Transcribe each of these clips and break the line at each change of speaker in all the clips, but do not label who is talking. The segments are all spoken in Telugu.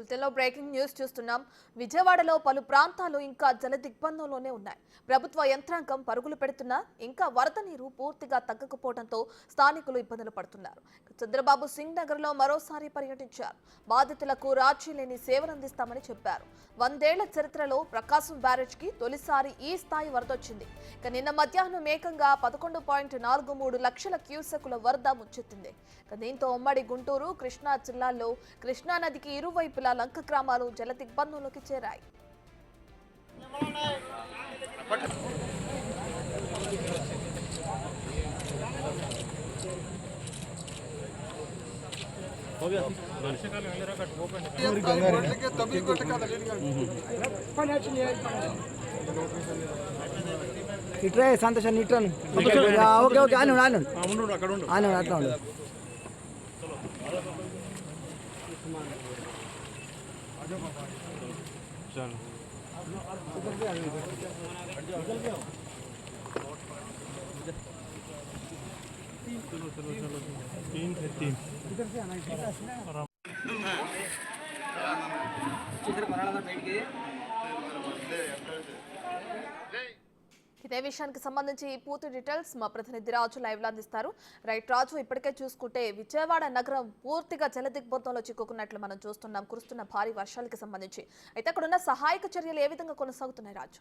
బులెటిన్లో బ్రేకింగ్ న్యూస్ చూస్తున్నాం. విజయవాడలో పలు ప్రాంతాలు ఇంకా జల దిగ్బంధంలోనే ఉన్నాయి. ప్రభుత్వ యంత్రాంగం పరుగులు పెడుతున్నా ఇంకా వరద నీరు పూర్తిగా తగ్గకపోవడంతో స్థానికులు ఇబ్బందులు పడుతున్నారు. చంద్రబాబు సింగ్ నగర్లో మరోసారి పర్యటించారు. బాధితులకు రాజీ లేని సేవలందిస్తామని చెప్పారు. వందేళ్ళ చరిత్రలో ప్రకాశం బ్యారేజ్కి తొలిసారి ఈ స్థాయి వరద వచ్చింది. ఇక నిన్న మధ్యాహ్నం ఏకంగా పదకొండు పాయింట్ నాలుగు మూడు లక్షల క్యూసెకుల వరద ముచ్చెత్తింది. దీంతో ఉమ్మడి గుంటూరు కృష్ణా జిల్లాలో కృష్ణా నదికి ఇరువైపులా లంక గ్రామాలు జల దిగ్బంధంలోకి చేరాయి.
ఇట్రా సంతోషం ఇట్రాను ఓకే ఓకే ఆను ఆను ఆను అట్లా ఉండు
ఇదే విషయానికి సంబంధించి పూర్తి డీటెయిల్స్ మా ప్రతినిధి రాజు లైవ్లో అందిస్తారు. రైట్ రాజు ఇప్పటికే చూసుకుంటే విజయవాడ నగరం పూర్తిగా జలదిగ్బంధంలో చిక్కుకున్నట్లు మనం చూస్తున్నాం. కురుస్తున్న భారీ వర్షాలకి సంబంధించి. అయితే అక్కడ ఉన్న సహాయక చర్యలు ఏ విధంగా కొనసాగుతున్నాయి రాజు?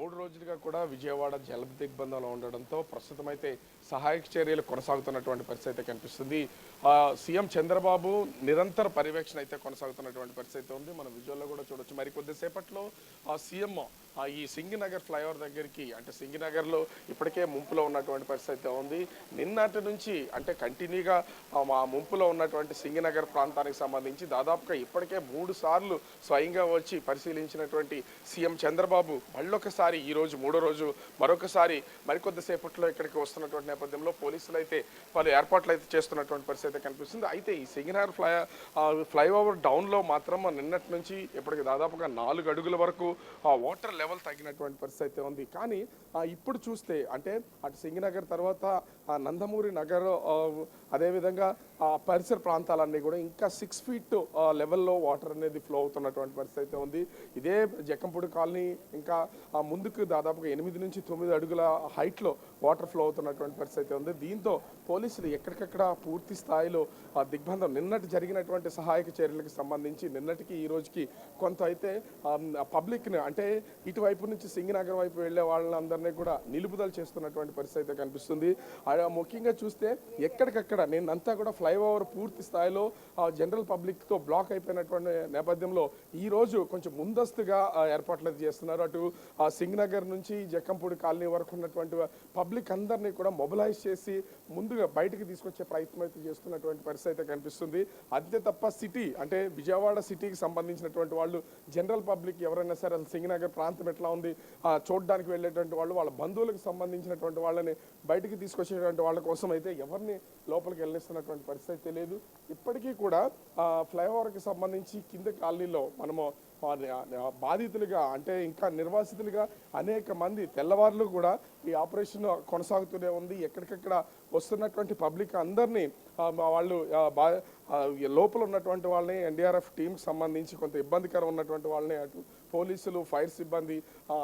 మూడు రోజులుగా కూడా విజయవాడ జల దిగ్బంధంలో ఉండడంతో ప్రస్తుతం అయితే సహాయక చర్యలు కొనసాగుతున్నటువంటి పరిస్థితి అయితే కనిపిస్తుంది. ఆ, సీఎం చంద్రబాబు నిరంతర పర్యవేక్షణ అయితే కొనసాగుతున్నటువంటి పరిస్థితి అయితే ఉంది. మనం విజువల్లో కూడా చూడొచ్చు. మరి కొద్దిసేపట్లో ఆ సీఎం ఆ, ఈ సింగినగర్ ఫ్లైఓవర్ దగ్గరికి అంటే సింగినగర్లో ఇప్పటికే ముంపులో ఉన్నటువంటి పరిస్థితి అయితే ఉంది. నిన్నటి నుంచి అంటే కంటిన్యూగా మా ముంపులో ఉన్నటువంటి సింగినగర్ ప్రాంతానికి సంబంధించి దాదాపుగా ఇప్పటికే మూడు సార్లు స్వయంగా వచ్చి పరిశీలించినటువంటి సీఎం చంద్రబాబు మళ్ళొకసారి ఈ రోజు మూడో రోజు మరొకసారి మరికొద్దిసేపట్లో ఇక్కడికి వస్తున్నటువంటి నేపథ్యంలో పోలీసులు అయితే పలు ఏర్పాట్లు అయితే చేస్తున్నటువంటి పరిస్థితి అయితే కనిపిస్తుంది. అయితే ఈ సింగినగర్ ఫ్లై ఫ్లైఓవర్ డౌన్లో మాత్రం నిన్నటి నుంచి ఇప్పటికి దాదాపుగా నాలుగు అడుగుల వరకు ఆ వాటర్ లెవెల్ తగ్గినటువంటి పరిస్థితి అయితే ఉంది. కానీ ఇప్పుడు చూస్తే అంటే అటు సింగినగర్ తర్వాత ఆ నందమూరి నగర్ అదేవిధంగా ఆ పరిసర ప్రాంతాలన్నీ కూడా ఇంకా సిక్స్ ఫీట్ లెవెల్లో వాటర్ అనేది ఫ్లో అవుతున్నటువంటి పరిస్థితి అయితే ఉంది. ఇదే జక్కంపూడి కాలనీ ఇంకా ముందుకు దాదాపుగా ఎనిమిది నుంచి తొమ్మిది అడుగుల హైట్లో వాటర్ ఫ్లో అవుతున్నటువంటి పరిస్థితి అయితే ఉంది. దీంతో పోలీసులు ఎక్కడికక్కడ పూర్తి స్థాయిలో ఆ దిగ్బంధం నిన్నటి జరిగినటువంటి సహాయక చర్యలకు సంబంధించి నిన్నటికి ఈ రోజుకి కొంత అయితే పబ్లిక్ని అంటే ఇటువైపు నుంచి సింగనగర్ వైపు వెళ్ళే వాళ్ళందరినీ కూడా నిలుపుదల చేస్తున్నటువంటి పరిస్థితి అయితే కనిపిస్తుంది. ముఖ్యంగా చూస్తే ఎక్కడికక్కడ నేనంతా కూడా ఫ్లైఓవర్ పూర్తి స్థాయిలో జనరల్ పబ్లిక్తో బ్లాక్ అయిపోయినటువంటి నేపథ్యంలో ఈ రోజు కొంచెం ముందస్తుగా ఏర్పాట్లు చేస్తున్నారు. అటు సింగనగర్ నుంచి జక్కంపూడి కాలనీ వరకు ఉన్నటువంటి పబ్లిక్ అందరినీ కూడా మొబిలైజ్ చేసి ముందుగా బయటకు తీసుకొచ్చే ప్రయత్నం అయితే చేస్తున్నటువంటి పరిస్థితి అయితే కనిపిస్తుంది. అంతే తప్ప సిటీ అంటే విజయవాడ సిటీకి సంబంధించినటువంటి వాళ్ళు జనరల్ పబ్లిక్ ఎవరైనా సరే అసలు సింగనగర్ ప్రాంతం ఎట్లా ఉంది చూడడానికి వెళ్ళేటువంటి వాళ్ళు వాళ్ళ బంధువులకు సంబంధించినటువంటి వాళ్ళని బయటికి తీసుకొచ్చేటువంటి వాళ్ళ కోసం అయితే ఎవరిని లోపలికి వెళ్ళిస్తున్నటువంటి పరిస్థితి అయితే లేదు. ఇప్పటికీ కూడా ఫ్లైఓవర్కి సంబంధించి కింద కాలనీలో మనము బాధితులుగా అంటే ఇంకా నిర్వాసితులుగా అనేక మంది తెల్లవారులు కూడా ఈ ఆపరేషన్ కొనసాగుతూనే ఉంది. ఎక్కడికక్కడ వస్తున్నటువంటి పబ్లిక్ అందరినీ వాళ్ళు బా లోపల ఉన్నటువంటి వాళ్ళని ఎన్డీఆర్ఎఫ్ టీంకి సంబంధించి కొంత ఇబ్బందికరం ఉన్నటువంటి వాళ్ళని అటు పోలీసులు ఫైర్ సిబ్బంది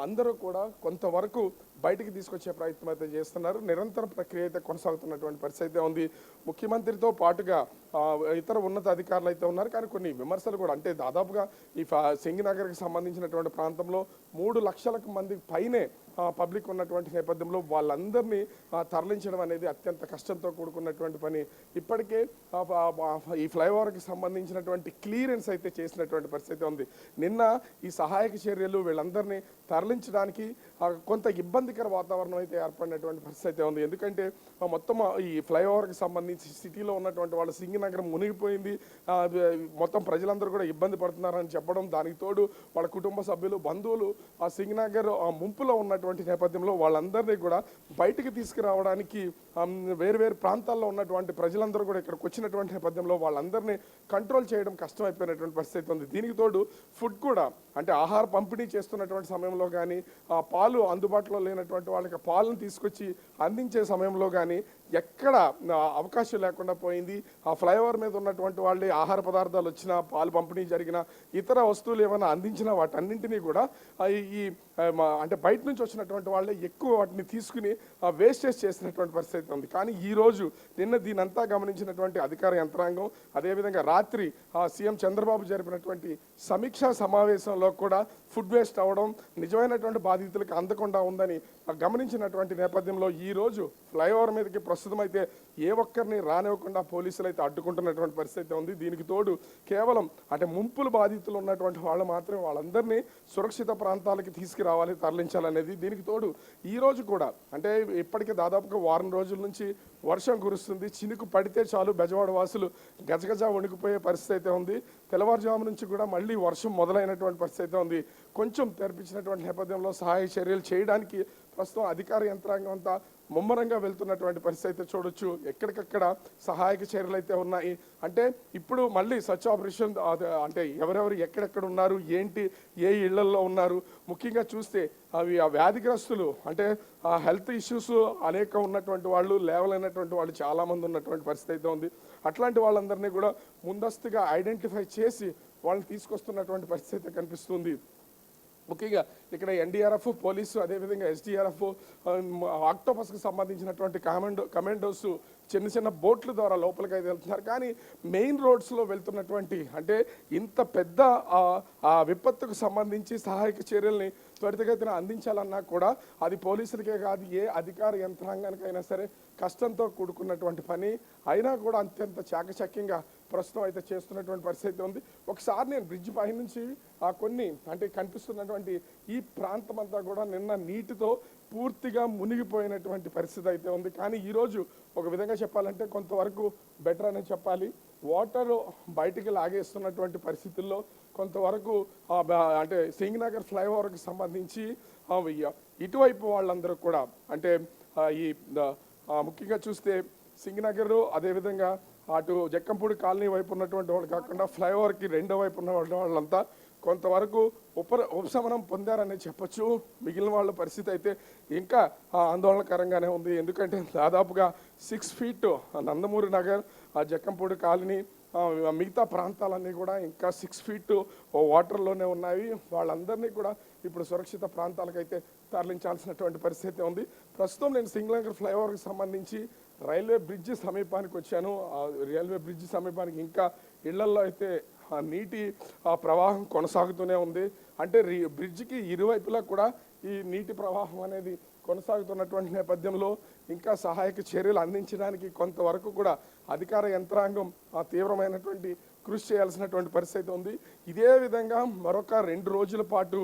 అందరూ కూడా కొంతవరకు బయటికి తీసుకొచ్చే ప్రయత్నం అయితే చేస్తున్నారు. నిరంతర ప్రక్రియ అయితే కొనసాగుతున్నటువంటి పరిస్థితి అయితే ఉంది. ముఖ్యమంత్రితో పాటుగా ఇతర ఉన్నత అధికారులు అయితే ఉన్నారు. కానీ కొన్ని విమర్శలు కూడా అంటే దాదాపుగా ఈ ఫ- సింగినగర్కి సంబంధించినటువంటి ప్రాంతంలో మూడు లక్షలకు మంది పైనే పబ్లిక్ ఉన్నటువంటి నేపథ్యంలో వాళ్ళందరినీ తరలించడం అనేది అత్యంత కష్టంతో కూడుకున్నటువంటి పని. ఇప్పటికే ఈ ఫ్లైఓవర్కి సంబంధించినటువంటి క్లియరెన్స్ అయితే చేసినటువంటి పరిస్థితి ఉంది. నిన్న ఈ సహాయక చర్యలు వీళ్ళందరినీ తరలించడానికి కొంత ఇబ్బందికర వాతావరణం అయితే ఏర్పడినటువంటి పరిస్థితి అయితే ఉంది. ఎందుకంటే మొత్తం ఈ ఫ్లైఓవర్కి సంబంధించి సిటీలో ఉన్నటువంటి వాళ్ళ సింగనగరం మునిగిపోయింది. మొత్తం ప్రజలందరూ కూడా ఇబ్బంది పడుతున్నారని చెప్పడం దానికి తోడు వాళ్ళ కుటుంబ సభ్యులు బంధువులు ఆ సింగనగర్ ఆ ముంపులో ఉన్నటువంటి నేపథ్యంలో వాళ్ళందరినీ కూడా బయటికి తీసుకురావడానికి వేరు వేరు ప్రాంతాల్లో ఉన్నటువంటి ప్రజలందరూ కూడా ఇక్కడికి వచ్చినటువంటి నేపథ్యంలో వాళ్ళందరినీ కంట్రోల్ చేయడం కష్టమైపోయినటువంటి పరిస్థితి ఉంది. దీనికి తోడు ఫుడ్ కూడా అంటే ఆహార పంపిణీ చేస్తున్నటువంటి సమయంలో కానీ ఆ పాలు అందుబాటులో లేనటువంటి వాళ్ళకి పాలను తీసుకొచ్చి అందించే సమయంలో కానీ ఎక్కడ అవకాశం లేకుండా పోయింది. ఆ ఫ్లైఓవర్ మీద ఉన్నటువంటి వాళ్ళే ఆహార పదార్థాలు వచ్చినా పాలు పంపిణీ జరిగిన ఇతర వస్తువులు ఏమైనా అందించినా వాటన్నింటినీ కూడా ఈ అంటే బయట నుంచి వచ్చినటువంటి వాళ్ళే ఎక్కువ వాటిని తీసుకుని వేస్టేజ్ చేసినటువంటి పరిస్థితి ఉంది. కానీ ఈ రోజు నిన్న దీనంతా గమనించినటువంటి అధికార యంత్రాంగం అదేవిధంగా రాత్రి ఆ, సీఎం చంద్రబాబు జరిపినటువంటి సమీక్షా సమావేశంలో కూడా ఫుడ్ వేస్ట్ అవ్వడం నిజమైనటువంటి బాధితులకు అందకుండా ఉందని గమనించినటువంటి నేపథ్యంలో ఈ రోజు ఫ్లైఓవర్ మీదకి ప్రస్తుతం అయితే ఏ ఒక్కరిని రానివ్వకుండా పోలీసులు అయితే అడ్డుకుంటున్నటువంటి పరిస్థితి ఉంది. దీనికి తోడు కేవలం అంటే ముంపులు బాధితులు ఉన్నటువంటి వాళ్ళు మాత్రమే వాళ్ళందరినీ సురక్షిత ప్రాంతాలకి తీసుకురావాలి తరలించాలనేది దీనికి తోడు. ఈ రోజు కూడా అంటే ఇప్పటికే దాదాపుగా వారం రోజుల నుంచి వర్షం కురుస్తుంది. చినుకు పడితే చాలు బెజవాడ వాసులు గజగజ వణికిపోయే పరిస్థితి అయితే ఉంది. తెల్లవారుజాము నుంచి కూడా మళ్ళీ వర్షం మొదలైనటువంటి పరిస్థితి అయితే ఉంది. కొంచెం తెరిపించినటువంటి నేపథ్యంలో సహాయ చర్యలు చేయడానికి ప్రస్తుతం అధికార యంత్రాంగం అంతా ముమ్మరంగా వెళ్తున్నటువంటి పరిస్థితి అయితే చూడొచ్చు. ఎక్కడికక్కడ సహాయక చర్యలు అయితే ఉన్నాయి. అంటే ఇప్పుడు మళ్ళీ సచ్ ఆపరేషన్ అంటే ఎవరెవరు ఎక్కడెక్కడ ఉన్నారు ఏంటి ఏ ఇళ్ళల్లో ఉన్నారు ముఖ్యంగా చూస్తే అవి ఆ వ్యాధిగ్రస్తులు అంటే ఆ హెల్త్ ఇష్యూస్ అనేక ఉన్నటువంటి వాళ్ళు లేవలైనటువంటి వాళ్ళు చాలామంది ఉన్నటువంటి పరిస్థితి అయితే ఉంది. అట్లాంటి వాళ్ళందరినీ కూడా ముందస్తుగా ఐడెంటిఫై చేసి వాళ్ళని తీసుకొస్తున్నటువంటి పరిస్థితి అయితే కనిపిస్తుంది. ముఖ్యంగా ఇక్కడ ఎన్డీఆర్ఎఫ్ పోలీసు అదేవిధంగా ఎస్డీఆర్ఎఫ్ ఆక్టోపస్కి సంబంధించినటువంటి కమాండో కమాండోస్ చిన్న చిన్న బోట్ల ద్వారా లోపలికి అయితే వెళ్తున్నారు. కానీ మెయిన్ రోడ్స్లో వెళ్తున్నటువంటి అంటే ఇంత పెద్ద ఆ, విపత్తుకు సంబంధించి సహాయక చర్యల్ని త్వరితగతిన అందించాలన్నా కూడా అది పోలీసులకే కాదు ఏ అధికార యంత్రాంగానికైనా సరే కష్టంతో కూడుకున్నటువంటి పని. అయినా కూడా అత్యంత చాకచక్యంగా ప్రస్తుతం అయితే చేస్తున్నటువంటి పరిస్థితి ఉంది. ఒకసారి నేను బ్రిడ్జ్ పై నుంచి ఆ కొన్ని అంటే కనిపిస్తున్నటువంటి ఈ ప్రాంతం అంతా కూడా నిన్న నీటితో పూర్తిగా మునిగిపోయినటువంటి పరిస్థితి అయితే ఉంది. కానీ ఈరోజు ఒక విధంగా చెప్పాలంటే కొంతవరకు బెటర్ అనే చెప్పాలి. వాటర్ బయటికి లాగేస్తున్నటువంటి పరిస్థితుల్లో కొంతవరకు అంటే సింగ్నగర్ ఫ్లైఓవర్కి సంబంధించి ఇటువైపు వాళ్ళందరూ కూడా అంటే ఈ ముఖ్యంగా చూస్తే సింగ్నగర్ అదేవిధంగా అటు జక్కంపూడి కాలనీ వైపు ఉన్నటువంటి వాళ్ళు కాకుండా ఫ్లైఓవర్కి రెండో వైపు ఉన్న వాళ్ళంతా కొంతవరకు ఉప ఉపశమనం పొందారని చెప్పొచ్చు. మిగిలిన వాళ్ళ పరిస్థితి అయితే ఇంకా ఆ, ఆందోళనకరంగానే ఉంది. ఎందుకంటే దాదాపుగా సిక్స్ ఫీట్ నందమూరి నగర్ ఆ జక్కంపూడి కాలనీ మిగతా ప్రాంతాలన్నీ కూడా ఇంకా సిక్స్ ఫీట్ వాటర్లోనే ఉన్నాయి. వాళ్ళందరినీ కూడా ఇప్పుడు సురక్షిత ప్రాంతాలకైతే తరలించాల్సినటువంటి పరిస్థితి ఉంది. ప్రస్తుతం నేను సింగనగర్ ఫ్లైఓవర్కి సంబంధించి రైల్వే బ్రిడ్జ్ సమీపానికి వచ్చాను. ఆ రైల్వే బ్రిడ్జ్ సమీపానికి ఇంకా ఇళ్ళల్లో అయితే ఆ నీటి ఆ ప్రవాహం కొనసాగుతూనే ఉంది. అంటే రీ బ్రిడ్జికి ఇరువైపులా కూడా ఈ నీటి ప్రవాహం అనేది కొనసాగుతున్నటువంటి నేపథ్యంలో ఇంకా సహాయక చర్యలు అందించడానికి కొంతవరకు కూడా అధికార యంత్రాంగం ఆ తీవ్రమైనటువంటి కృషి చేయాల్సినటువంటి పరిస్థితి ఉంది. ఇదే విధంగా మరొక రెండు రోజుల పాటు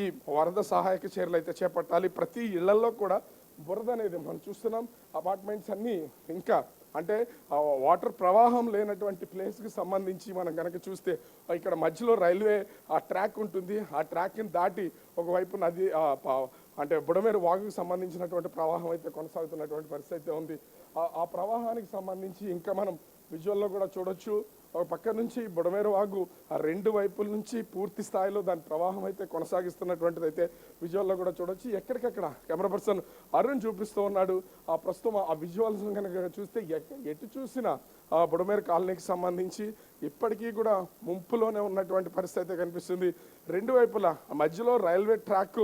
ఈ వరద సహాయక చర్యలు అయితే చేపట్టాలి. ప్రతి ఇళ్ళలో కూడా బురద అనేది మనం చూస్తున్నాం. అపార్ట్మెంట్స్ అన్నీ ఇంకా అంటే వాటర్ ప్రవాహం లేనటువంటి ప్లేస్కి సంబంధించి మనం కనుక చూస్తే ఇక్కడ మధ్యలో రైల్వే ఆ ట్రాక్ ఉంటుంది. ఆ ట్రాక్ని దాటి ఒకవైపు నది అంటే బుడమేరు వాగుకి సంబంధించినటువంటి ప్రవాహం అయితే కొనసాగుతున్నటువంటి పరిస్థితి అయితే ఉంది. ఆ- ఆ ప్రవాహానికి సంబంధించి ఇంకా మనం విజువల్లో కూడా చూడొచ్చు. ఒక పక్క నుంచి బుడమేరు వాగు ఆ రెండు వైపుల నుంచి పూర్తి స్థాయిలో దాని ప్రవాహం అయితే కొనసాగిస్తున్నటువంటిది అయితే విజువల్లో కూడా చూడొచ్చు. ఎక్కడికక్కడ కెమెరా పర్సన్ అరుణ్ చూపిస్తూ ఉన్నాడు. ఆ ప్రస్తుతం ఆ విజువల్స్ కనుక చూస్తే ఎటు చూసినా బుడమేరు కాలనీకి సంబంధించి ఇప్పటికీ కూడా ముంపులోనే ఉన్నటువంటి పరిస్థితి అయితే కనిపిస్తుంది. రెండు వైపులా మధ్యలో రైల్వే ట్రాక్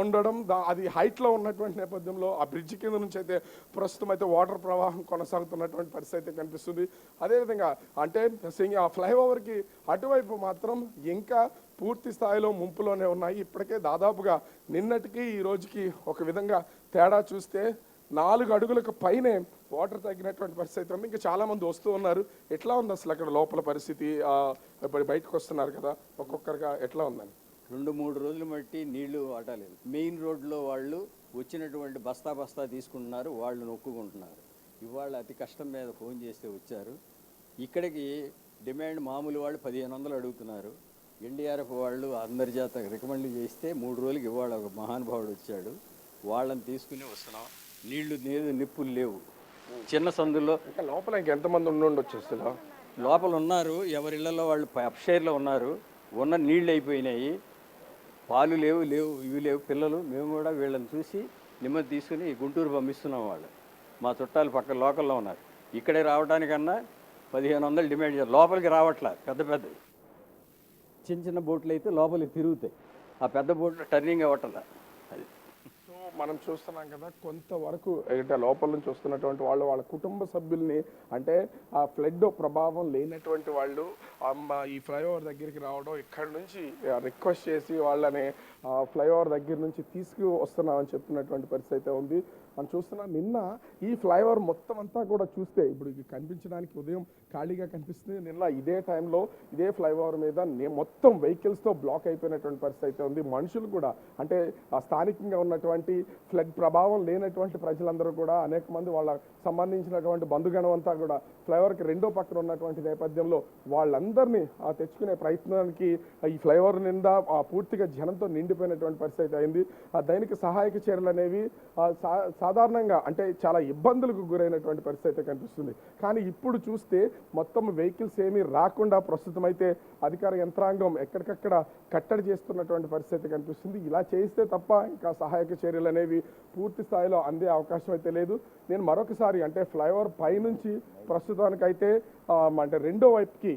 ఉండడం దా- అది హైట్లో ఉన్నటువంటి నేపథ్యంలో ఆ బ్రిడ్జ్ కింద నుంచి అయితే ప్రస్తుతం అయితే వాటర్ ప్రవాహం కొనసాగుతున్నటువంటి పరిస్థితి అయితే కనిపిస్తుంది. అదేవిధంగా అంటే సింగ్ ఆ ఫ్లైఓవర్కి అటువైపు మాత్రం ఇంకా పూర్తి స్థాయిలో ముంపులోనే ఉన్నాయి. ఇప్పటికే దాదాపుగా నిన్నటికి ఈ రోజుకి ఒక విధంగా తేడా చూస్తే నాలుగు అడుగులకు పైనే వాటర్ తగ్గినటువంటి పరిస్థితి ఉంది. ఇంకా చాలామంది వస్తూ ఉన్నారు. ఎట్లా ఉంది అసలు అక్కడ లోపల పరిస్థితి? ఇప్పుడు బయటకు వస్తున్నారు కదా ఒక్కొక్కరిగా ఎట్లా ఉందని?
రెండు మూడు రోజులు బట్టి నీళ్ళు వాటలేదు మెయిన్ రోడ్లో వాళ్ళు వచ్చినటువంటి బస్తా బస్తా తీసుకుంటున్నారు వాళ్ళు నొక్కుకుంటున్నారు. ఇవాళ అతి కష్టం మీద ఫోన్ చేస్తే వచ్చారు. ఇక్కడికి డిమాండ్ మామూలు వాళ్ళు పదిహేను వందలు అడుగుతున్నారు. ఎన్డీఆర్ఎఫ్ వాళ్ళు అందరి చేత రికమెండ్ చేస్తే మూడు రోజులకి ఇవాళ ఒక మహానుభావుడు వచ్చాడు. వాళ్ళని తీసుకుని వస్తున్నాం. నీళ్ళు లేదు నిప్పులు లేవు. చిన్న సందుల్లో
ఇంకా లోపల ఇంకెంతమంది ఉండి ఉండొచ్చు అసలు?
లోపల ఉన్నారు ఎవరి ఇళ్ళలో వాళ్ళు అప్షైర్లో ఉన్నారు. ఉన్న నీళ్ళు అయిపోయినాయి. పాలు లేవు లేవు ఇవి లేవు. పిల్లలు మేము కూడా వీళ్ళని చూసి నెమ్మది తీసుకుని గుంటూరు పంపిస్తున్నాం వాళ్ళు. మా చుట్టాలు పక్క లోకల్లో ఉన్నారు. ఇక్కడే రావడానికన్నా పదిహేను వందలు డిమాండ్ చేస్తారు లోపలికి రావట్లే పెద్ద పెద్ద చిన్న చిన్న బోట్లు అయితే లోపలికి తిరుగుతాయి. ఆ పెద్ద బోట్లు టర్నింగ్ అవ్వట్లే.
మనం చూస్తున్నాం కదా కొంతవరకు అంటే లోపల నుంచి వస్తున్నటువంటి వాళ్ళు వాళ్ళ కుటుంబ సభ్యుల్ని అంటే ఆ ఫ్లడ్ ప్రభావం లేనటువంటి వాళ్ళు ఈ ఫ్లైఓవర్ దగ్గరికి రావడం ఇక్కడ నుంచి రిక్వెస్ట్ చేసి వాళ్ళని ఫ్లైఓవర్ దగ్గర నుంచి తీసుకు వస్తున్నామని చెప్తున్నటువంటి పరిస్థితి అయితే ఉంది. మనం చూస్తున్నాం నిన్న ఈ ఫ్లైఓవర్ మొత్తం అంతా కూడా చూస్తే ఇప్పుడు ఇది కనిపించడానికి ఉదయం ఖాళీగా కనిపిస్తుంది. నిన్న ఇదే టైంలో ఇదే ఫ్లైఓవర్ మీద మొత్తం వెహికల్స్తో బ్లాక్ అయిపోయినటువంటి పరిస్థితి అయితే ఉంది. మనుషులు కూడా అంటే ఆ స్థానికంగా ఉన్నటువంటి ఫ్లడ్ ప్రభావం లేనటువంటి ప్రజలందరూ కూడా అనేక మంది వాళ్ళ సంబంధించినటువంటి బంధుగణం అంతా కూడా ఫ్లైఓవర్కి రెండో పక్కన ఉన్నటువంటి నేపథ్యంలో వాళ్ళందరినీ ఆ తెచ్చుకునే ప్రయత్నానికి ఈ ఫ్లైఓవర్ నిండా ఆ పూర్తిగా జనంతో నిండిపోయినటువంటి పరిస్థితి అయితే అయింది. ఆ దైనిక సహాయక చర్యలు అనేవి సా- సాధారణంగా అంటే చాలా ఇబ్బందులకు గురైనటువంటి పరిస్థితి అయితే కనిపిస్తుంది. కానీ ఇప్పుడు చూస్తే మొత్తం వెహికల్స్ ఏమీ రాకుండా ప్రస్తుతం అయితే అధికార యంత్రాంగం ఎక్కడికక్కడ కట్టడి చేస్తున్నటువంటి పరిస్థితి కనిపిస్తుంది. ఇలా చేస్తే తప్ప ఇంకా సహాయక చర్యలు అనేవి పూర్తి స్థాయిలో అందే అవకాశం అయితే లేదు. నేను మరొకసారి అంటే ఫ్లైఓవర్ పైనుంచి ప్రస్తుతానికైతే అంటే రెండో వైపుకి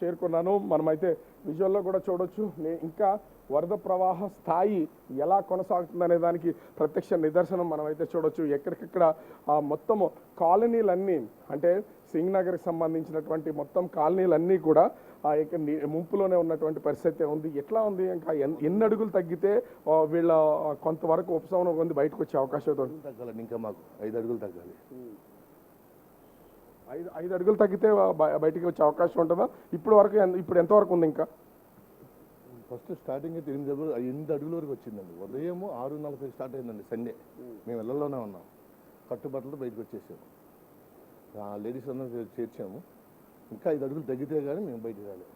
చేరుకున్నాను. మనమైతే విజువల్లో కూడా చూడొచ్చు. ఇంకా వరద ప్రవాహ స్థాయి ఎలా కొనసాగుతుందనే దానికి ప్రత్యక్ష నిదర్శనం మనమైతే చూడొచ్చు. ఎక్కడికక్కడ ఆ మొత్తము కాలనీలన్నీ అంటే సింగ్ నగర్కి సంబంధించినటువంటి మొత్తం కాలనీలన్నీ కూడా ఆ యొక్క ముంపులోనే ఉన్నటువంటి పరిస్థితి ఉంది. ఎట్లా ఉంది? ఇంకా ఎన్- ఎన్ని అడుగులు తగ్గితే వీళ్ళ కొంతవరకు ఉపశమనం పొంది బయటకు వచ్చే అవకాశం ఉంది.
తగ్గాలండి ఇంకా మాకు. ఐదు అడుగులు తగ్గాలి.
ఐదు ఐదు అడుగులు తగ్గితే బయటికి వచ్చే అవకాశం ఉంటుందా? ఇప్పుడు వరకు ఇప్పుడు ఎంతవరకు ఉంది ఇంకా?
ఫస్ట్ స్టార్టింగ్ అయితే ఎనిమిది అడుగులు ఎనిమిది అడుగుల వరకు వచ్చిందండి. ఉదయం ఆరు నలభై స్టార్ట్ అయిందండి సండే. మేము ఇళ్ళలోనే ఉన్నాం. కట్టుబట్టలు బయటకు వచ్చేసాము. ఆ లేడీస్ అందరూ చేర్చాము. ఇంకా ఐదు అడుగులు తగ్గితే కానీ మేము బయటికి రాలేదు.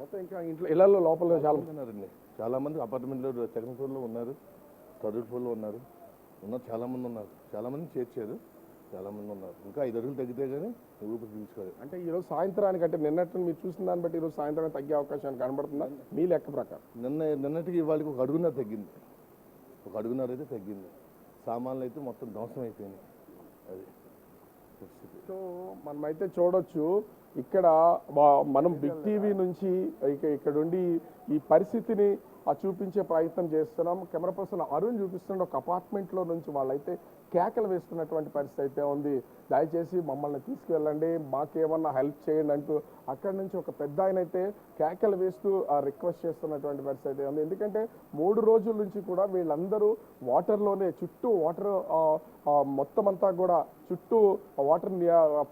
మొత్తం ఇంకా ఇంట్లో ఇళ్ళలో లోపల చాలా
ఉన్నారండి. చాలా మంది అపార్ట్మెంట్లో సెకండ్ ఫ్లోర్లో ఉన్నారు థర్డ్ ఫ్లోర్లో ఉన్నారు. ఉన్నారు చాలా మంది ఉన్నారు. చాలా మంది చేర్చారు. చాలా మంది ఉన్నారు. ఇంకా ఐదు అడుగులు తగ్గితే కానీ ఊపిరి పీల్చుకోలేదు.
అంటే ఈరోజు సాయంత్రానికి అంటే నిన్నట్టు మీరు చూసిన దాన్ని బట్టి ఈరోజు సాయంత్రం తగ్గే అవకాశం కనబడుతుందా? మీ లెక్క ప్రకారం.
నిన్న నిన్నటికి ఇవాళకి ఒక అడుగున్నర తగ్గింది. ఒక అడుగున్నర అయితే తగ్గింది. సామాన్లు అయితే మొత్తం ధ్వంసం అయిపోయినాయి. అది
సో మనమైతే చూడొచ్చు ఇక్కడ మనం బిగ్ టీవీ నుంచి ఇక ఇక్కడ ఉండి ఈ పరిస్థితిని చూపించే ప్రయత్నం చేస్తున్నాం. కెమెరా పర్సన్ అరుణ్ చూపిస్తున్న ఒక అపార్ట్మెంట్లో నుంచి వాళ్ళైతే కేకలు వేస్తున్నటువంటి పరిస్థితి అయితే ఉంది. దయచేసి మమ్మల్ని తీసుకువెళ్ళండి మాకేమన్నా హెల్ప్ చేయండి అంటూ అక్కడి నుంచి ఒక పెద్ద ఆయన అయితే కేకలు వేస్తూ రిక్వెస్ట్ చేస్తున్నటువంటి పరిస్థితి అయితే ఉంది. ఎందుకంటే మూడు రోజుల నుంచి కూడా వీళ్ళందరూ వాటర్లోనే చుట్టూ వాటర్ మొత్తం అంతా కూడా చుట్టూ వాటర్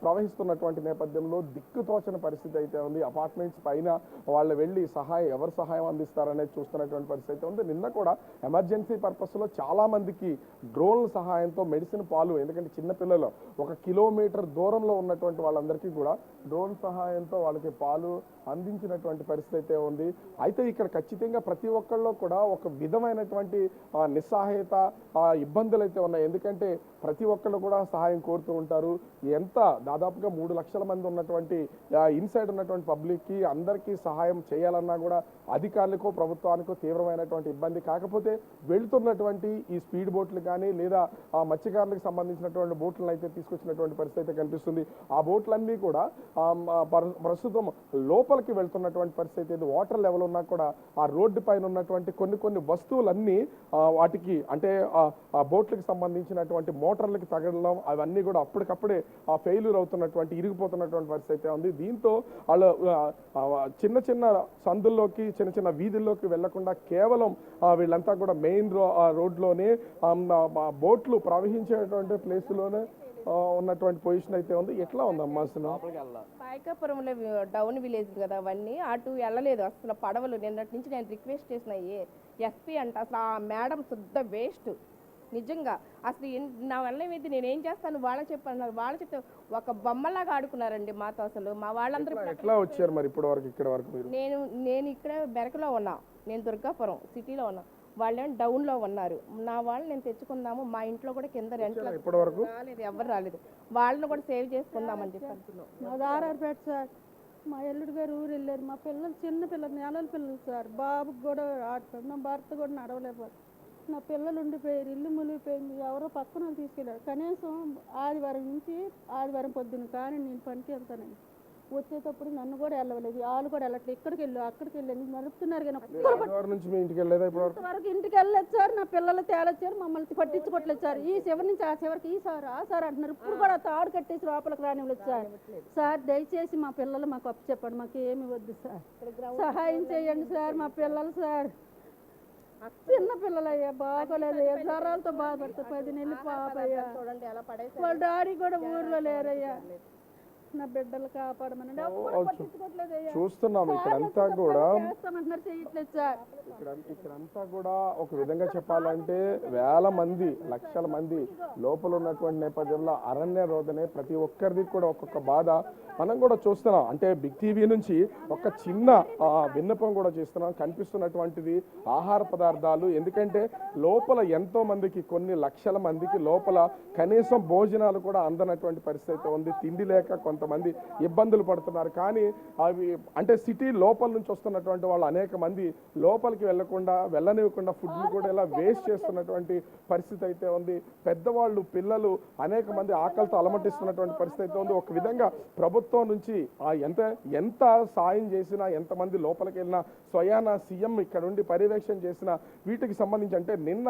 ప్రవహిస్తున్నటువంటి నేపథ్యంలో దిక్కుతోచని పరిస్థితి అయితే ఉంది. అపార్ట్మెంట్స్ పైన వాళ్ళు వెళ్ళి సహాయం ఎవరు సహాయం అందిస్తారనేది చూస్తున్నటువంటి పరిస్థితి అయితే ఉంది. నిన్న కూడా ఎమర్జెన్సీ పర్పస్లో చాలామందికి డ్రోన్ల సహాయంతో మెడిసిన్ పాలు ఎందుకంటే చిన్నపిల్లలు ఒక కిలోమీటర్ దూరంలో ఉన్నటువంటి వాళ్ళందరికీ కూడా డ్రోన్ సహాయంతో వాళ్ళకి పాలు అందించినటువంటి పరిస్థితి అయితే ఉంది. అయితే ఇక్కడ ఖచ్చితంగా ప్రతి ఒక్కళ్ళలో కూడా ఒక విధమైనటువంటి నిస్సహాయత ఇబ్బందులు అయితే ఉన్నాయి. ఎందుకంటే ప్రతి ఒక్కళ్ళు కూడా సహాయం కోరుతూ ఉంటారు. ఎంత దాదాపుగా మూడు లక్షల మంది ఉన్నటువంటి ఇన్సైడ్ ఉన్నటువంటి పబ్లిక్కి అందరికీ సహాయం చేయాలన్నా కూడా అధికారులకు ప్రభుత్వానికో తీవ్రమైనటువంటి ఇబ్బంది. కాకపోతే వెళ్తున్నటువంటి ఈ స్పీడ్ బోట్లు కానీ లేదా ఆ మత్స్యకారులకు సంబంధించినటువంటి బోట్లను అయితే తీసుకొచ్చినటువంటి పరిస్థితి అయితే కనిపిస్తుంది. ఆ బోట్లన్నీ కూడా ప్రస్తుతం లోపలికి వెళ్తున్నటువంటి పరిస్థితి అయితే వాటర్ లెవెల్ ఉన్నా కూడా ఆ రోడ్డు పైన ఉన్నటువంటి కొన్ని కొన్ని వస్తువులన్నీ వాటికి అంటే ఆ బోట్లకు సంబంధించినటువంటి మోటార్లకి తగలడం అవన్నీ కూడా అప్పటికప్పుడే ఆ ఫెయిల్యూర్ అవుతున్నటువంటి ఇరిగిపోతున్నటువంటి పరిస్థితి అయితే ఉంది. దీంతో వాళ్ళు చిన్న చిన్న సందుల్లోకి చిన్న చిన్న వీధుల్లోకి వెళ్ళకుండా కేవలం వీళ్ళంతా కూడా మెయిన్ రో ఆ రోడ్లోనే బోట్లు ప్రవహించేటువంటి ప్లేస్లోనే ఉన్నటువంటి పొజిషన్ అయితే ఉంది. ఎట్లా ఉందమ్మా అసలు?
పాయకాపురంలో డౌన్ విలేజ్ కదా అవన్నీ అటు వెళ్ళలేదు. అసలు పడవలు నిన్నటి నుంచి నేను రిక్వెస్ట్ చేసిన ఏ ఎస్పీ అంట అసలు ఆ మేడం శుద్ధ వేస్ట్. నిజంగా అసలు నా వల్ల ఏమైంది? నేను ఏం చేస్తాను? వాళ్ళకి చెప్పాను వాళ్ళు చెప్తే ఒక బొమ్మలాగా ఆడుకున్నారండి మాతో అసలు. మా వాళ్ళందరూ
ఎట్లా- వచ్చారు మరి ఇప్పటి వరకు ఇక్కడ వరకు మీరు?
నేను నేను ఇక్కడ బెరకలో ఉన్నా. నేను దుర్గాపురం సిటీలో ఉన్నా. వాళ్ళేమో డౌన్లో ఉన్నారు. నా వాళ్ళు నేను తెచ్చుకుందాము. మా ఇంట్లో కూడా కింద రెంట్ రాలేదు ఎవరు రాలేదు. వాళ్ళని కూడా సేవ్ చేసుకుందామని చెప్పి అనుకున్నాం.
మాది ఆర్ఆర్పేట సార్. మా ఎల్లుడు గారు ఊరు వెళ్ళారు. మా పిల్లలు చిన్న పిల్లలు నెలల పిల్లలు సార్. బాబుకి కూడా ఆడుతారు మా భర్త కూడా నడవలేకపోతే నా పిల్లలు ఉండిపోయారు ఇల్లు మునిగిపోయింది ఎవరో పక్కన తీసుకెళ్ళారు. కనీసం ఆదివారం నుంచి ఆదివారం పొద్దున కానీ నేను పనికి వెళ్తానండి. వచ్చేటప్పుడు నన్ను కూడా వెళ్ళవలేదు వాళ్ళు కూడా వెళ్ళట్లేదు. ఇక్కడికి వెళ్ళు అక్కడికి వెళ్ళి నడుపుతున్నారు కానీ
ఇంటికి వెళ్ళలేదా ఇప్పుడు
ఇంతవరకు ఇంటికి వెళ్ళలేదు సార్ నా పిల్లలు తేలొచ్చారు మమ్మల్ని పట్టించుకోవట్లేదు సార్ ఈ చివరి నుంచి ఆ చివరికి ఈ సార్ ఆ సార్ అంటున్నారు. ఇప్పుడు కూడా తాడు కట్టేసి లోపలికి రానివ్వలేదు సార్. సార్ దయచేసి మా పిల్లలు మాకు అప్పు చెప్పండి మాకు ఏమి వద్దు సార్ సహాయం చేయండి సార్ మా పిల్లలు సార్. చిన్న పిల్లలయ్యా బాగోలేదు. జ్వరాలతో బాధపడతారు పది నెలలు పాపయ్యా. వాళ్ళ డాడీ కూడా ఊర్లో లేరయ్యా. నా బిడ్డలు కాపాడమని
చూస్తున్నాం ఇక్కడంతా కూడా
చేయట్లేదు సార్
ఇక్కడ ఇక్కడంతా కూడా ఒక విధంగా చెప్పాలంటే వేల మంది లక్షల మంది లోపల ఉన్నటువంటి నేపథ్యంలో అరణ్య రోదనే ప్రతి ఒక్కరిది కూడా ఒక్కొక్క బాధ. మనం కూడా చూస్తున్నాం. అంటే బిగ్ టీవీ నుంచి ఒక చిన్న విన్నపం కూడా చేస్తున్నాం. కనిపిస్తున్నటువంటిది ఆహార పదార్థాలు. ఎందుకంటే లోపల ఎంతో మందికి కొన్ని లక్షల మందికి లోపల కనీసం భోజనాలు కూడా అందనటువంటి పరిస్థితి ఉంది. తిండి లేక కొంతమంది ఇబ్బందులు పడుతున్నారు. కానీ అవి అంటే సిటీ లోపల నుంచి వస్తున్నటువంటి వాళ్ళు అనేక మంది లోపలికి వెళ్ళకుండా వెళ్ళనివ్వకుండా ఫుడ్ని కూడా ఇలా వేస్ట్ చేస్తున్నటువంటి పరిస్థితి అయితే ఉంది. పెద్దవాళ్ళు పిల్లలు అనేక మంది ఆకలితో అలమటిస్తున్నటువంటి పరిస్థితి అయితే ఉంది. ఒక విధంగా ప్రభుత్వం నుంచి ఆ ఎంత ఎంత సాయం చేసినా ఎంతమంది లోపలికి వెళ్ళినా స్వయాన సీఎం ఇక్కడ ఉండి పర్యవేక్షణ చేసిన వీటికి సంబంధించి అంటే నిన్న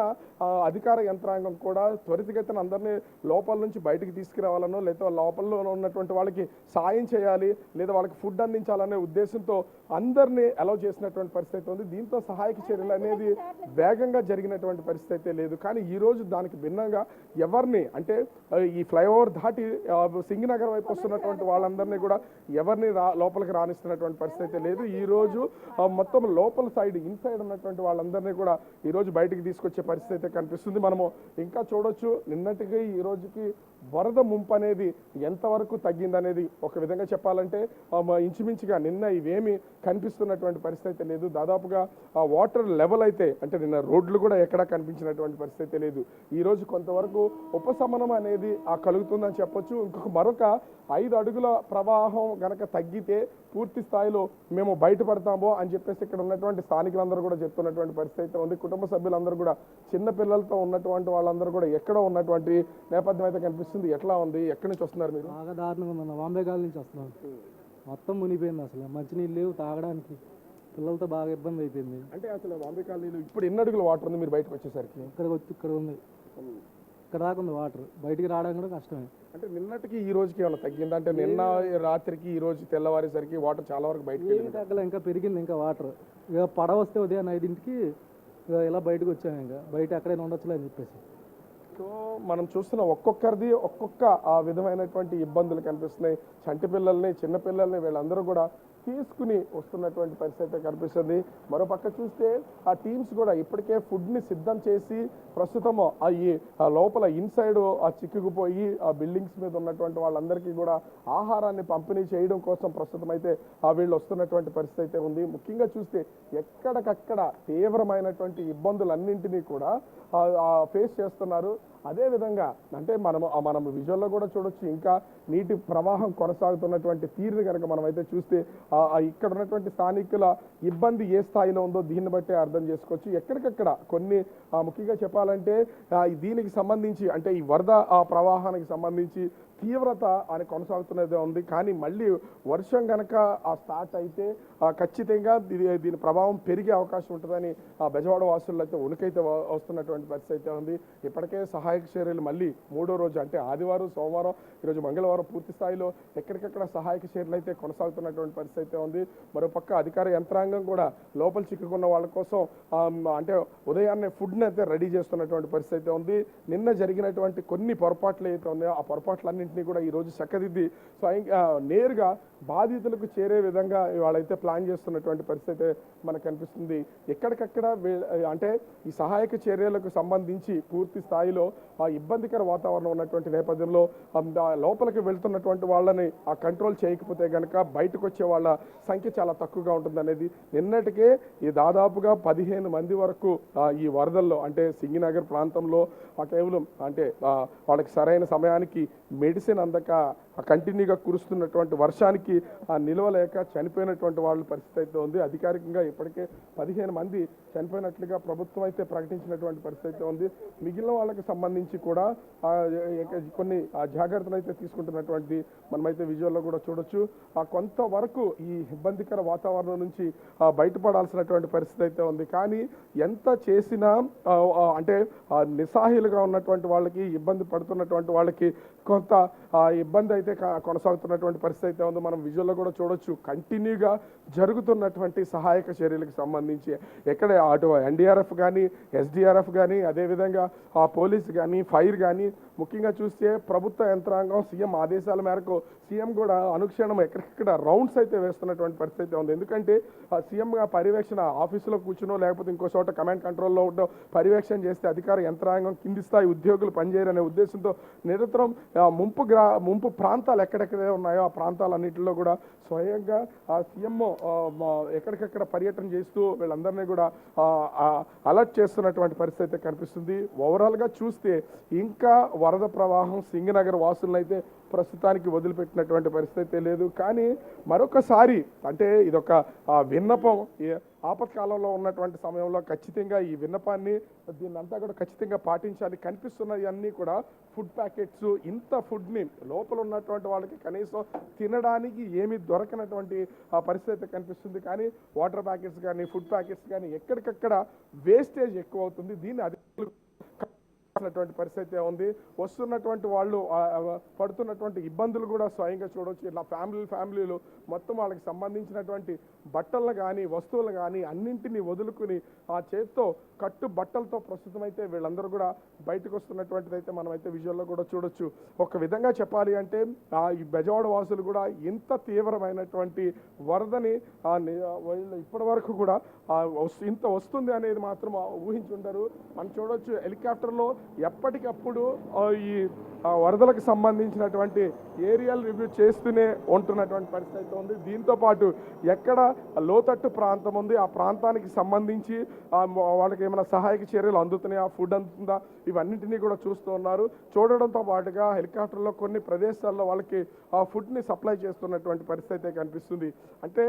అధికార యంత్రాంగం కూడా త్వరితగతిన అందరినీ లోపల నుంచి బయటికి తీసుకురావాలనో లేదా లోపల ఉన్నటువంటి వాళ్ళకి సాయం చేయాలి లేదా వాళ్ళకి ఫుడ్ అందించాలనే ఉద్దేశంతో అందరినీ అలౌ చేసినటువంటి పరిస్థితి ఉంది. దీంతో సహాయక చర్యలు అనేది వేగంగా జరిగినటువంటి పరిస్థితి అయితే లేదు. కానీ ఈ రోజు దానికి భిన్నంగా ఎవరిని అంటే ఈ ఫ్లైఓవర్ దాటి ఆ, సింగనగర్ వైపు వస్తున్నటువంటి వాళ్ళందరినీ కూడా ఎవరిని రా లోపలికి రానిస్తున్నటువంటి పరిస్థితి అయితే లేదు. ఈ రోజు మొత్తం లోపల సైడ్ ఇన్సైడ్ ఉన్నటువంటి వాళ్ళందరినీ కూడా ఈ రోజు బయటికి తీసుకొచ్చే పరిస్థితి అయితే కనిపిస్తుంది. మనము ఇంకా చూడొచ్చు. నిన్నటికి ఈ రోజుకి వరద ముంపు అనేది ఎంతవరకు తగ్గిందనేది ఒక విధంగా చెప్పాలంటే ఇంచుమించుగా నిన్న ఇవేమి కనిపిస్తున్నటువంటి పరిస్థితి అయితే లేదు. దాదాపుగా ఆ వాటర్ లెవెల్ అయితే అంటే నిన్న రోడ్లు కూడా ఎక్కడా కనిపించినటువంటి పరిస్థితి అయితే లేదు ఈరోజు కొంతవరకు ఉపశమనం అనేది ఆ కలుగుతుందని చెప్పొచ్చు. ఇంకొక మరొక ఐదు అడుగుల ప్రవాహం గనక తగ్గితే పూర్తి స్థాయిలో మేము బయటపడతామో అని చెప్పేసి ఇక్కడ ఉన్నటువంటి స్థానికులందరూ కూడా చెప్తున్నటువంటి పరిస్థితి అయితే ఉంది. కుటుంబ సభ్యులందరూ కూడా చిన్న పిల్లలతో ఉన్నటువంటి వాళ్ళందరూ కూడా ఎక్కడో ఉన్నటువంటి నేపథ్యం అయితే కనిపిస్తుంది. ఎట్లా ఉంది? ఎక్కడి నుంచి వస్తున్నారు మీరు?
బాగా దారుణంగా బాంబే కాల నుంచి వస్తున్నాం. మొత్తం మునిగిపోయింది అసలు. మంచినీళ్ళు లేవు తాగడానికి. పిల్లలతో బాగా ఇబ్బంది అయిపోయింది.
అంటే అసలు బాంబే కాలనీలో ఇప్పుడు ఎన్ని అడుగుల వాటర్ ఉంది మీరు బయటకు వచ్చేసరికి?
ఇక్కడికి వచ్చి ఇక్కడ ఉంది. ఇక్కడ దాకా ఉంది వాటర్? బయటికి రావడానికి కూడా కష్టమే.
అంటే నిన్నటికి ఈ రోజుకి ఏమైనా తగ్గిందా? అంటే నిన్న రాత్రికి ఈ రోజు తెల్లవారేసరికి వాటర్ చాలా వరకు బయటకు
తగ్గలే ఇంకా పెరిగింది ఇంకా వాటర్. ఇక పడవ వస్తే ఉదయం ఐదింటికి ఇక ఇలా బయటకు వచ్చాను ఇంకా. బయట ఎక్కడైనా ఉండొచ్చులే అని చెప్పేసి.
సో మనం చూస్తున్న ఒక్కొక్కరిది ఒక్కొక్క ఆ విధమైనటువంటి ఇబ్బందులు కనిపిస్తున్నాయి. చంటి పిల్లల్ని చిన్న పిల్లల్ని వీళ్ళందరూ కూడా తీసుకుని వస్తున్నటువంటి పరిస్థితి అయితే కనిపిస్తుంది. మరో పక్క చూస్తే ఆ టీమ్స్ కూడా ఇప్పటికే ఫుడ్ని సిద్ధం చేసి ప్రస్తుతం అవి ఈ ఆ లోపల ఇన్సైడ్ ఆ చిక్కుకుపోయి ఆ బిల్డింగ్స్ మీద ఉన్నటువంటి వాళ్ళందరికీ కూడా ఆహారాన్ని పంపిణీ చేయడం కోసం ప్రస్తుతం అయితే ఆ వీళ్ళు వస్తున్నటువంటి పరిస్థితి అయితే ఉంది. ముఖ్యంగా చూస్తే ఎక్కడికక్కడ తీవ్రమైనటువంటి ఇబ్బందులన్నింటినీ కూడా ఫేస్ చేస్తున్నారు. అదే విధంగా అంటే మనము మనం విజువల్లో కూడా చూడొచ్చు. ఇంకా నీటి ప్రవాహం కొనసాగుతున్నటువంటి తీరుని కనుక మనం అయితే చూస్తే ఇక్కడ ఉన్నటువంటి స్థానికుల ఇబ్బంది ఏ స్థాయిలో ఉందో దీన్ని బట్టి అర్థం చేసుకోవచ్చు. ఎక్కడికక్కడ కొన్ని ముఖ్యంగా చెప్పాలంటే దీనికి సంబంధించి అంటే ఈ వరద ఆ ప్రవాహానికి సంబంధించి తీవ్రత అని కొనసాగుతున్నదే ఉంది. కానీ మళ్ళీ వర్షం కనుక ఆ స్టార్ట్ అయితే ఆ, ఖచ్చితంగా దీని దీని ప్రభావం పెరిగే అవకాశం ఉంటుందని ఆ బెజవాడ వాసులు అయితే ఉనికైతే వస్తున్నటువంటి పరిస్థితి అయితే ఉంది. ఇప్పటికే సహాయక చర్యలు మళ్ళీ మూడో రోజు అంటే ఆదివారం సోమవారం ఈరోజు మంగళవారం పూర్తి స్థాయిలో ఎక్కడికక్కడ సహాయక చర్యలు అయితే కొనసాగుతున్నటువంటి పరిస్థితి అయితే ఉంది. మరోపక్క అధికార యంత్రాంగం కూడా లోపల చిక్కుకున్న వాళ్ళ కోసం అంటే ఉదయాన్నే ఫుడ్ని అయితే రెడీ చేస్తున్నటువంటి పరిస్థితి అయితే ఉంది. నిన్న జరిగినటువంటి కొన్ని పొరపాట్లు అయితే ఉన్నాయో ఆ పొరపాట్లన్నింటినీ కూడా ఈరోజు చక్కదిద్ది. స్వయం నేరుగా బాధితులకు చేరే విధంగా వాళ్ళైతే ప్లాన్ చేస్తున్నటువంటి పరిస్థితి అయితే మనకు కనిపిస్తుంది. ఎక్కడికక్కడ అంటే ఈ సహాయక చర్యలకు సంబంధించి పూర్తి స్థాయిలో ఆ ఇబ్బందికర వాతావరణం ఉన్నటువంటి నేపథ్యంలో లోపలికి వెళ్తున్నటువంటి వాళ్ళని ఆ కంట్రోల్ చేయకపోతే కనుక బయటకు వచ్చే వాళ్ళ సంఖ్య చాలా తక్కువగా ఉంటుందనేది. నిన్నటికే ఈ దాదాపుగా పదిహేను మంది వరకు ఈ వరదల్లో అంటే సింగినగర్ ప్రాంతంలో ఆ కేవలం అంటే వాళ్ళకి సరైన సమయానికి మెడిసిన్ అందక కంటిన్యూగా కురుస్తున్నటువంటి వర్షానికి ఆ నిలవలేక చనిపోయినటువంటి వాళ్ళ పరిస్థితి అయితే ఉంది. అధికారికంగా ఇప్పటికే పదిహేను మంది చనిపోయినట్లుగా ప్రభుత్వం అయితే ప్రకటించినటువంటి పరిస్థితి అయితే ఉంది. మిగిలిన వాళ్ళకి సంబంధించి కూడా కొన్ని ఆ, జాగ్రత్తలు అయితే తీసుకుంటున్నటువంటి మనమైతే విజువల్లో కూడా చూడొచ్చు. ఆ కొంతవరకు ఈ ఇబ్బందికర వాతావరణం నుంచి బయటపడాల్సినటువంటి పరిస్థితి అయితే ఉంది. కానీ ఎంత చేసినా అంటే నిస్సాహీలుగా ఉన్నటువంటి వాళ్ళకి ఇబ్బంది పడుతున్నటువంటి వాళ్ళకి కొంత ఆ, ఇబ్బంది అయితే కొనసాగుతున్నటువంటి పరిస్థితి అయితే ఉందో. మనం విజువల్లో కూడా చూడొచ్చు. కంటిన్యూగా జరుగుతున్నటువంటి సహాయక చర్యలకు సంబంధించి ఎక్కడ అటు ఎన్డీఆర్ఎఫ్ కానీ ఎస్డిఆర్ఎఫ్ కానీ అదేవిధంగా ఆ పోలీస్ కానీ ఫైర్ కానీ ముఖ్యంగా చూస్తే ప్రభుత్వ యంత్రాంగం సీఎం ఆదేశాల మేరకు సీఎం కూడా అనుక్షణం ఎక్కడికక్కడ రౌండ్స్ అయితే వేస్తున్నటువంటి పరిస్థితి అయితే ఉంది. ఎందుకంటే ఆ సీఎం పర్యవేక్షణ ఆఫీసులో కూర్చునో లేకపోతే ఇంకో చోట కమాండ్ కంట్రోల్లో ఉండో పర్యవేక్షణ చేస్తే అధికార యంత్రాంగం కింది స్థాయి ఉద్యోగులు పనిచేయరనే ఉద్దేశంతో నిరంతరం ముంపు గ్రా ముంపు ప్రాంతాలు ఎక్కడెక్కడ ఉన్నాయో ఆ ప్రాంతాలన్నింటిలో కూడా స్వయంగా ఆ సీఎం ఎక్కడికెక్కడ పర్యటన చేస్తూ వీళ్ళందరినీ కూడా అలర్ట్ చేస్తున్నటువంటి పరిస్థితి అయితే కనిపిస్తుంది. ఓవరాల్గా చూస్తే ఇంకా వరద ప్రవాహం సింగనగర్ వాసులను అయితే ప్రస్తుతానికి వదిలిపెట్టినటువంటి పరిస్థితి లేదు. కానీ మరొకసారి అంటే ఇదొక విన్నపం ఈ ఆపత్కాలంలో ఉన్నటువంటి సమయంలో ఖచ్చితంగా ఈ విన్నపాన్ని దీన్నంతా కూడా ఖచ్చితంగా పాటించాలి. కనిపిస్తున్నవన్నీ కూడా ఫుడ్ ప్యాకెట్స్ ఇంత ఫుడ్ని లోపల ఉన్నటువంటి వాళ్ళకి కనీసం తినడానికి ఏమీ దొరకనటువంటి ఆ పరిస్థితి కనిపిస్తుంది. కానీ వాటర్ ప్యాకెట్స్ కానీ ఫుడ్ ప్యాకెట్స్ కానీ ఎక్కడికక్కడ వేస్టేజ్ ఎక్కువ అవుతుంది. దీన్ని అధికారులు చేయాల్సినటువంటి పరిస్థితి ఉంది వస్తున్నటువంటి వాళ్ళు పడుతున్నటువంటి ఇబ్బందులు కూడా స్వయంగా చూడవచ్చు ఇలా ఫ్యామిలీ ఫ్యామిలీలు మొత్తం వాళ్ళకి సంబంధించినటువంటి బట్టలను కానీ వస్తువులు కానీ అన్నింటినీ వదులుకుని ఆ చేత్తో కట్టు బట్టలతో ప్రస్తుతం అయితే వీళ్ళందరూ కూడా బయటకు వస్తున్నటువంటిది అయితే మనం విజువల్లో కూడా చూడొచ్చు. ఒక విధంగా చెప్పాలి అంటే ఆ, ఈ బెజవాడ వాసులు కూడా ఇంత తీవ్రమైనటువంటి వరదని ఇప్పటి వరకు కూడా వస్తు- ఇంత వస్తుంది అనేది మాత్రం ఆ, ఊహించుంటారు మనం చూడొచ్చు హెలికాప్టర్లో ఎప్పటికప్పుడు ఈ వరదలకు సంబంధించినటువంటి ఏరియల్ రివ్యూ చేస్తూనే ఉంటున్నటువంటి పరిస్థితి అయితే ఉంది. దీంతో పాటు ఎక్కడ లోతట్టు ప్రాంతం ఉంది ఆ ప్రాంతానికి సంబంధించి వాళ్ళకి ఏమైనా సహాయక చర్యలు అందుతున్నాయా ఫుడ్ అందుతుందా ఇవన్నింటినీ కూడా చూస్తూ ఉన్నారు. చూడడంతో పాటుగా హెలికాప్టర్లో కొన్ని ప్రదేశాల్లో వాళ్ళకి ఆ ఫుడ్ని సప్లై చేస్తున్నటువంటి పరిస్థితి అయితే కనిపిస్తుంది. అంటే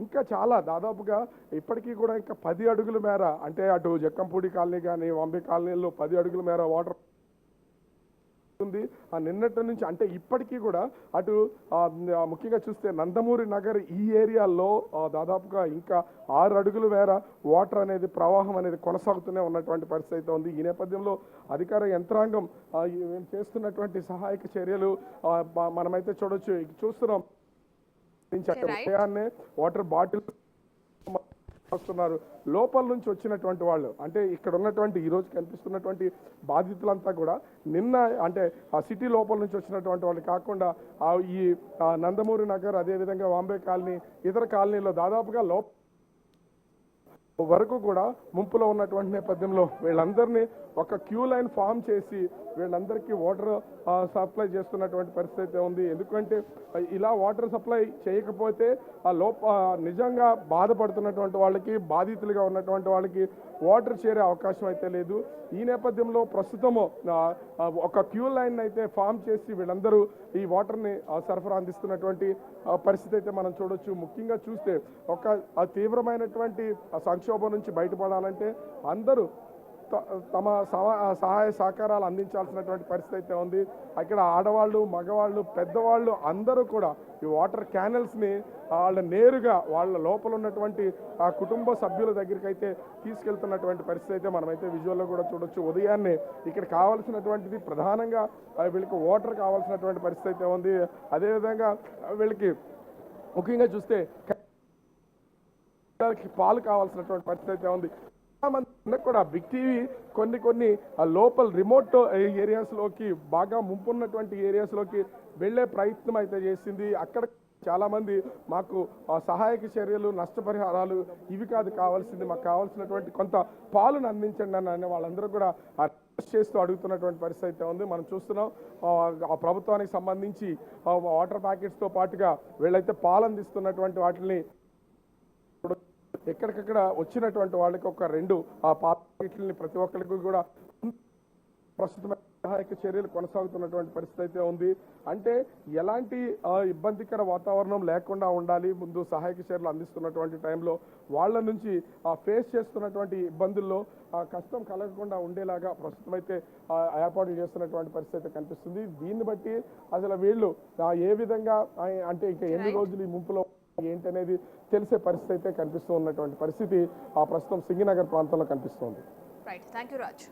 ఇంకా చాలా దాదాపుగా ఇప్పటికీ కూడా ఇంకా పది అడుగుల మేర అంటే అటు జక్కంపూడి కాలనీ కానీ వంబి కాలనీలో పది అడుగుల మేర వాటర్ ఉంది ఆ నిన్నటి నుంచి అంటే ఇప్పటికీ కూడా అటు ముఖ్యంగా చూస్తే నందమూరి నగర్ ఈ ఏరియాలో దాదాపుగా ఇంకా ఆరు అడుగుల మేర వాటర్ అనేది ప్రవాహం అనేది కొనసాగుతూనే ఉన్నటువంటి పరిస్థితి అయితే ఉంది. ఈ నేపథ్యంలో అధికార యంత్రాంగం చేస్తున్నటువంటి సహాయక చర్యలు మనమైతే చూడొచ్చు. చూస్తున్నాం. వాటర్ బాటిల్ వస్తున్నారు. లోపల నుంచి వచ్చినటువంటి వాళ్ళు అంటే ఇక్కడ ఉన్నటువంటి ఈ రోజు కనిపిస్తున్నటువంటి బాధితులంతా కూడా నిన్న అంటే ఆ సిటీ లోపల నుంచి వచ్చినటువంటి వాళ్ళు కాకుండా ఈ ఆ నందమూరి నగర్ అదేవిధంగా వాంబే కాలనీ ఇతర కాలనీలో దాదాపుగా లోప వరకు కూడా ముంపులో ఉన్నటువంటి నేపథ్యంలో వీళ్ళందరినీ ఒక క్యూ లైన్ ఫామ్ చేసి వీళ్ళందరికీ వాటర్ సప్లై చేస్తున్నటువంటి పరిస్థితి అయితే ఉంది. ఎందుకంటే ఇలా వాటర్ సప్లై చేయకపోతే ఆ లోప నిజంగా బాధపడుతున్నటువంటి వాళ్ళకి బాధితులుగా ఉన్నటువంటి వాళ్ళకి వాటర్ చేరే అవకాశం అయితే లేదు. ఈ నేపథ్యంలో ప్రస్తుతము ఒక క్యూ లైన్ అయితే ఫామ్ చేసి వీళ్ళందరూ ఈ వాటర్ని ఆ, సరఫరా అందిస్తున్నటువంటి ఆ, పరిస్థితి అయితే మనం చూడొచ్చు. ముఖ్యంగా చూస్తే ఒక ఆ తీవ్రమైనటువంటి ఆ సంక్షోభం నుంచి బయటపడాలంటే అందరూ తమ సహాయ సహకారాలు అందించాల్సినటువంటి పరిస్థితి అయితే ఉంది. అక్కడ ఆడవాళ్ళు మగవాళ్ళు పెద్దవాళ్ళు అందరూ కూడా ఈ వాటర్ క్యానల్స్ని వాళ్ళ నేరుగా వాళ్ళ లోపల ఉన్నటువంటి ఆ కుటుంబ సభ్యుల దగ్గరికి అయితే తీసుకెళ్తున్నటువంటి పరిస్థితి అయితే మనమైతే విజువల్లో కూడా చూడొచ్చు. ఉదయాన్నే ఇక్కడ కావాల్సినటువంటిది ప్రధానంగా వీళ్ళకి వాటర్ కావాల్సినటువంటి పరిస్థితి అయితే ఉంది. అదేవిధంగా వీళ్ళకి ముఖ్యంగా చూస్తే పాలు కావాల్సినటువంటి పరిస్థితి అయితే ఉంది. మంది కూడా బిగ్ టీవీ కొన్ని కొన్ని లోపల రిమోట్ ఏరియాస్లోకి బాగా ముంపున్నటువంటి ఏరియాస్లోకి వెళ్ళే ప్రయత్నం అయితే చేసింది. అక్కడ చాలామంది మాకు సహాయక చర్యలు నష్టపరిహారాలు ఇవి కాదు కావాల్సింది మాకు కావాల్సినటువంటి కొంత పాలను అందించండి అని వాళ్ళందరూ కూడా అరెస్ట్ చేస్తూ అడుగుతున్నటువంటి పరిస్థితి అయితే ఉంది. మనం చూస్తున్నాం ఆ, ప్రభుత్వానికి సంబంధించి వాటర్ ప్యాకెట్స్తో పాటుగా వీళ్ళైతే పాలు అందిస్తున్నటువంటి వాటిని ఎక్కడికక్కడ వచ్చినటువంటి వాళ్ళకి ఒక రెండు ఆ పాకెట్లని ప్రతి ఒక్కరికి కూడా ప్రస్తుతం సహాయక చర్యలు కొనసాగుతున్నటువంటి పరిస్థితి అయితే ఉంది. అంటే ఎలాంటి ఇబ్బందికర వాతావరణం లేకుండా ఉండాలి ముందు సహాయక చర్యలు అందిస్తున్నటువంటి టైంలో వాళ్ళ నుంచి ఆ ఫేస్ చేస్తున్నటువంటి ఇబ్బందుల్లో ఆ కష్టం కలగకుండా ఉండేలాగా ప్రస్తుతం అయితే ఏర్పాట్లు చేస్తున్నటువంటి పరిస్థితి అయితే కనిపిస్తుంది. దీన్ని బట్టి అసలు వీళ్ళు ఏ విధంగా అంటే ఇంకా ఎన్ని రోజులు ఈ ముంపులో ఏంటనేది తెలిసే పరిస్థితి అయితే కనిపిస్తూ ఉన్నటువంటి పరిస్థితి ఆ ప్రస్తుతం సింగినగర్ ప్రాంతంలో కనిపిస్తోంది.
Right thank you Raj